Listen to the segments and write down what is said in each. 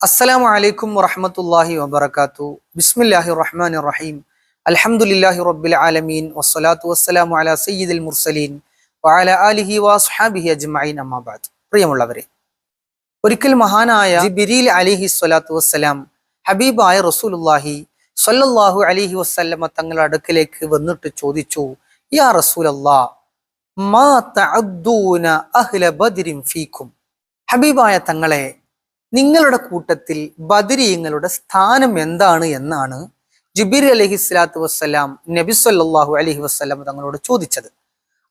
അസ്സലാമു അലൈക്കും വറഹമത്തല്ലാഹി വബർക്കാത്തു ബിസ്മില്ലാഹി റഹ്മാൻ റഹീം അൽഹംദുലില്ലാഹി റബ്ബിൽ ആലമീൻ വസ്സലാത്തു വസ്സലാമു അലാ സയ്യിദുൽ മുർസലീൻ. വഅല ആലിഹി വസ്ഹാബിഹി അജ്മഈൻ. അമ്മാബാദ് പ്രിയമുള്ളവരെ ഒരിക്കൽ മഹാനായ ജിബിരിൽ അലിഹി സ്വലാത്തു വസ്സലാം ഹബീബായ റസൂലുല്ലാഹി സ്വല്ലല്ലാഹു അലിഹി വസ്ല്ലമ തങ്ങളുടെ അടുക്കലേക്ക് വന്നിട്ട് ചോദിച്ചു യാ റസൂലല്ലാ മാ തഅദ്ദൂന അഹ്ല ബദ്രിൻ ഫീക്കും ഹബീബായ തങ്ങളെ നിങ്ങളുടെ കൂട്ടത്തിൽ ബദരീങ്ങളുടെ സ്ഥാനം എന്താണ് എന്നാണ് ജുബിർ അലഹി സ്വലാത്തു വസ്സലാം നബി സല്ലല്ലാഹു അലൈഹി വസ്സലാം തങ്ങളോട് ചോദിച്ചത്.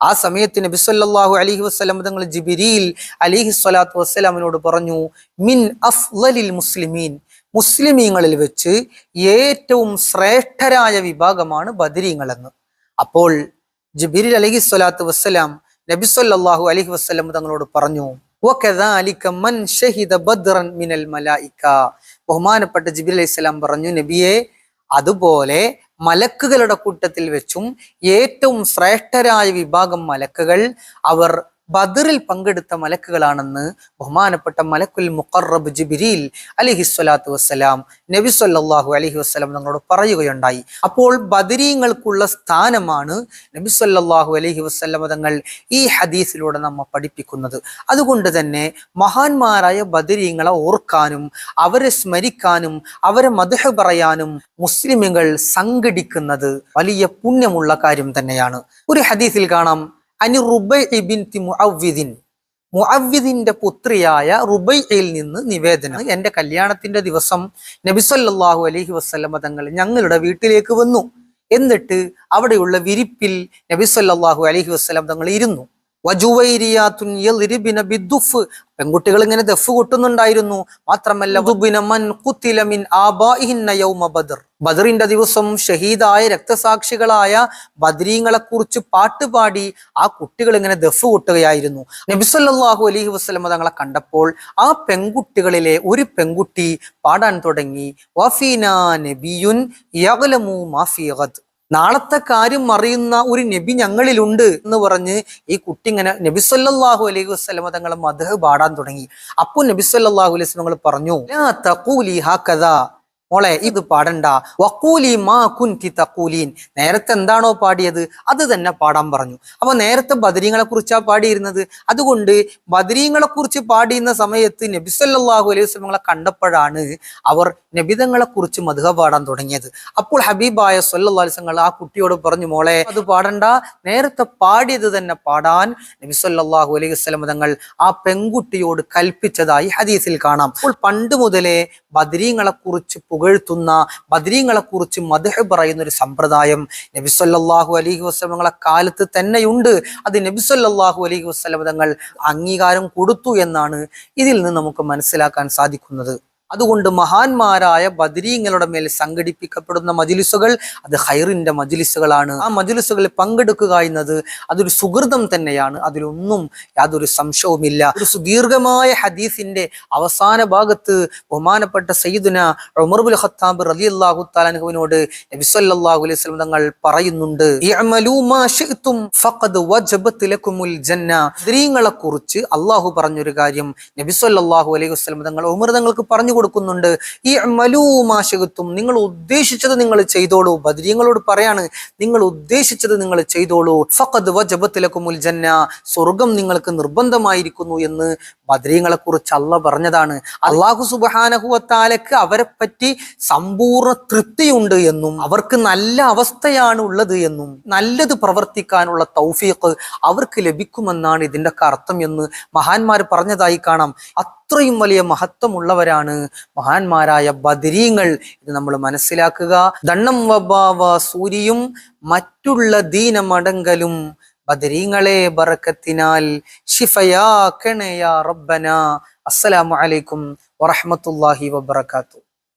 ആ സമയത്ത് നബി സല്ലല്ലാഹു അലൈഹി വസ്ലം തങ്ങൾ ജിബിരിയിൽ അലിഹി സ്വലാത്തു വസ്സലാമിനോട് പറഞ്ഞു മിൻ അഫ്ലലിൽ മുസ്ലിമീൻ. മുസ്ലിമീങ്ങളിൽ വെച്ച് ഏറ്റവും ശ്രേഷ്ഠരായ വിഭാഗമാണ് ബദരീങ്ങളെന്ന്. അപ്പോൾ ജിബിരിൽ അലഹി സ്വലാത്തു വസ്സലാം നബിസ്വല്ലാഹു അലൈഹി വസ്ലം തങ്ങളോട് പറഞ്ഞു ബഹുമാനപ്പെട്ട ജിബിർ അലൈഹി സ്വലാം പറഞ്ഞു നബിയെ അതുപോലെ മലക്കുകളുടെ കൂട്ടത്തിൽ വെച്ചും ഏറ്റവും ശ്രേഷ്ഠരായ വിഭാഗം മലക്കുകൾ അവർ ബദറിൽ പങ്കെടുത്ത മലക്കുകളാണെന്ന് ബഹുമാനപ്പെട്ട മലക്കുൽ മുഖറബ് ജിബിരിൽ അലിഹി സ്വലാത്തു വസ്സലാം നബി സല്ലാഹു അലൈഹി വസ്സലാം നമ്മളോട് പറയുകയുണ്ടായി. അപ്പോൾ ബദരീങ്ങൾക്കുള്ള സ്ഥാനമാണ് നബി സല്ലാഹു അലൈഹി വസ്ലം തങ്ങൾ ഈ ഹദീസിലൂടെ നമ്മെ പഠിപ്പിക്കുന്നത്. അതുകൊണ്ട് തന്നെ മഹാന്മാരായ ബദരീങ്ങളെ ഓർക്കാനും അവരെ സ്മരിക്കാനും അവരെ മധുഹ പറയാനും മുസ്ലിമുകൾ സംഘടിക്കുന്നത് വലിയ പുണ്യമുള്ള കാര്യം തന്നെയാണ്. ഒരു ഹദീസിൽ കാണാം അനി റുബൈ ബിൻതി മുഅവ്വിദിൻ. മുഅവ്വിദിന്റെ പുത്രിയായ റുബൈയിൽ നിന്ന് നിവേദനം. എന്റെ കല്യാണത്തിന്റെ ദിവസം നബി നബിസല്ലാഹു അലൈഹി വസ്ലമ തങ്ങൾ ഞങ്ങളുടെ വീട്ടിലേക്ക് വന്നു. എന്നിട്ട് അവിടെയുള്ള വിരിപ്പിൽ നബി നബിസല്ലാഹു അലൈഹി വസ്ലം തങ്ങൾ ഇരുന്നു. പെൺകുട്ടികൾ ഇങ്ങനെ ദഫ് കൊട്ടുന്നുണ്ടായിരുന്നു. മാത്രമല്ല ബദറിന്റെ ദിവസം ഷഹീദായ രക്തസാക്ഷികളായ ബദ്രീങ്ങളെ കുറിച്ച് പാട്ടുപാടി ആ കുട്ടികൾ ഇങ്ങനെ ദഫ് കൊട്ടുകയായിരുന്നു. നബിസല്ലാഹു അലഹി വസ്ലമ തങ്ങളെ കണ്ടപ്പോൾ ആ പെൺകുട്ടികളിലെ ഒരു പെൺകുട്ടി പാടാൻ തുടങ്ങി. വഫീന നബിയുൻ യഗ്ലമു മാഫി ഗദ് നാളത്തെ കാര്യം അറിയുന്ന ഒരു നബി ഞങ്ങളിലുണ്ട് എന്ന് പറഞ്ഞ് ഈ കുട്ടി ഇങ്ങനെ നബി സല്ലാഹു അലൈഹി വസ്ലമ തങ്ങളെ മധു പാടാൻ തുടങ്ങി. അപ്പോൾ നബി സല്ലല്ലാഹു അലൈഹി വസ്ലമങ്ങൾ പറഞ്ഞു "ലാ തഖൂലി ഹാക്കദാ മോളെ ഇത് പാടണ്ട. വക്കൂലി മാ കുൻതി തക്കൂലീൻ. നേരത്തെ എന്താണോ പാടിയത് അത് തന്നെ പാടാൻ പറഞ്ഞു. അപ്പൊ നേരത്തെ ബദരീങ്ങളെ കുറിച്ചാ പാടിയിരുന്നത്? അതുകൊണ്ട് ബദരീങ്ങളെ കുറിച്ച് പാടിയുന്ന സമയത്ത് നബിസല്ലാഹു അലൈഹി വസ്ലമങ്ങളെ കണ്ടപ്പോഴാണ് അവർ നബിതങ്ങളെ കുറിച്ച് മധുഹ പാടാൻ തുടങ്ങിയത്. അപ്പോൾ ഹബീബായ വസല്ലം ആ കുട്ടിയോട് പറഞ്ഞു മോളെ അത് പാടണ്ട. നേരത്തെ പാടിയത് തന്നെ പാടാൻ നബിസല്ലാഹു അലൈഹി വസ്ലം തങ്ങൾ ആ പെൺകുട്ടിയോട് കൽപ്പിച്ചതായി ഹദീസിൽ കാണാം. അപ്പോൾ പണ്ട് മുതലേ ബദരീങ്ങളെ കുറിച്ച് പുകഴ്ത്തുന്ന ബദരീങ്ങളെ കുറിച്ച് മദഹ് പറയുന്ന ഒരു സമ്പ്രദായം നബിസ്വല്ലാഹു അലഹി വസ്ലമങ്ങളെ കാലത്ത് തന്നെയുണ്ട്. അത് നബിസ്വല്ലാഹു അലഹി വസ്ലം തങ്ങൾ അംഗീകാരം കൊടുത്തു എന്നാണ് ഇതിൽ നിന്ന് നമുക്ക് മനസ്സിലാക്കാൻ സാധിക്കുന്നത്. അതുകൊണ്ട് മഹാന്മാരായ ബദരീങ്ങളുടെ മേൽ സംഘടിപ്പിക്കപ്പെടുന്ന മജിലിസുകൾ അത് ഹൈറിന്റെ മജിലിസുകളാണ്. ആ മജിലിസുകളിൽ പങ്കെടുക്കുക എന്നത് അതൊരു സുഹൃതം തന്നെയാണ്. അതിലൊന്നും യാതൊരു സംശയവുമില്ല. ഒരു സുദീർഘമായ ഹദീസിന്റെ അവസാന ഭാഗത്ത് ബഹുമാനപ്പെട്ട സയ്യിദുന ഉമർബുൽ ഖത്താബ് റലി അള്ളാഹു താലാൻഹുവിനോട് നബിസല്ലാഹു അലൈഹി സ്വലം തങ്ങൾ പറയുന്നുണ്ട് "ഇഅ്മലൂ മാ ശിഅ്തും ഫഖദ് വജബത് ലക്കുമുൽ ജന്ന. ബദരീങ്ങളെ കുറിച്ച് അള്ളാഹു പറഞ്ഞൊരു കാര്യം നബിസ്വല്ലാഹു അലൈഹി വസ്ലം തങ്ങൾ ഉമർ തങ്ങൾക്ക് പറഞ്ഞു കൊടുക്കുന്നുണ്ട്. ഈ മലൂമാശകത്വം നിങ്ങൾ ഉദ്ദേശിച്ചത് നിങ്ങൾ ചെയ്തോളൂ. ബദരീങ്ങളോട് പറയാണ് നിങ്ങൾ ഉദ്ദേശിച്ചത് നിങ്ങൾ ചെയ്തോളൂ. ഫഖദ് വജബത്തിലക്കുമുൽ ജന്ന സ്വർഗം നിങ്ങൾക്ക് നിർബന്ധമായിരിക്കുന്നു എന്ന് ബദരീങ്ങളെ കുറിച്ച് അല്ല പറഞ്ഞതാണ്. അള്ളാഹു സുബാനഹുവത്താലക്ക് അവരെ പറ്റി സമ്പൂർണ തൃപ്തിയുണ്ട് എന്നും അവർക്ക് നല്ല അവസ്ഥയാണ് ഉള്ളത് എന്നും നല്ലത് പ്രവർത്തിക്കാനുള്ള തൗഫീഖ് അവർക്ക് ലഭിക്കുമെന്നാണ് ഇതിന്റെ അർത്ഥം എന്ന് മഹാന്മാർ പറഞ്ഞതായി കാണാം. അത്രയും വലിയ മഹത്വമുള്ളവരാണ് മഹാന്മാരായ ബദരീങ്ങൾ ഇത് നമ്മൾ മനസ്സിലാക്കുക. ദണ്ണം വബാവ സൂര്യയും മറ്റുള്ള ദീനമടങ്കലും ബദരീങ്ങളെ ബറക്കത്തിനാൽ ഷിഫയാ കെണയാ റബ്ബന. അസ്സലാമു അലൈക്കും വറഹമത്തുല്ലാഹി വബറകാതുഹു.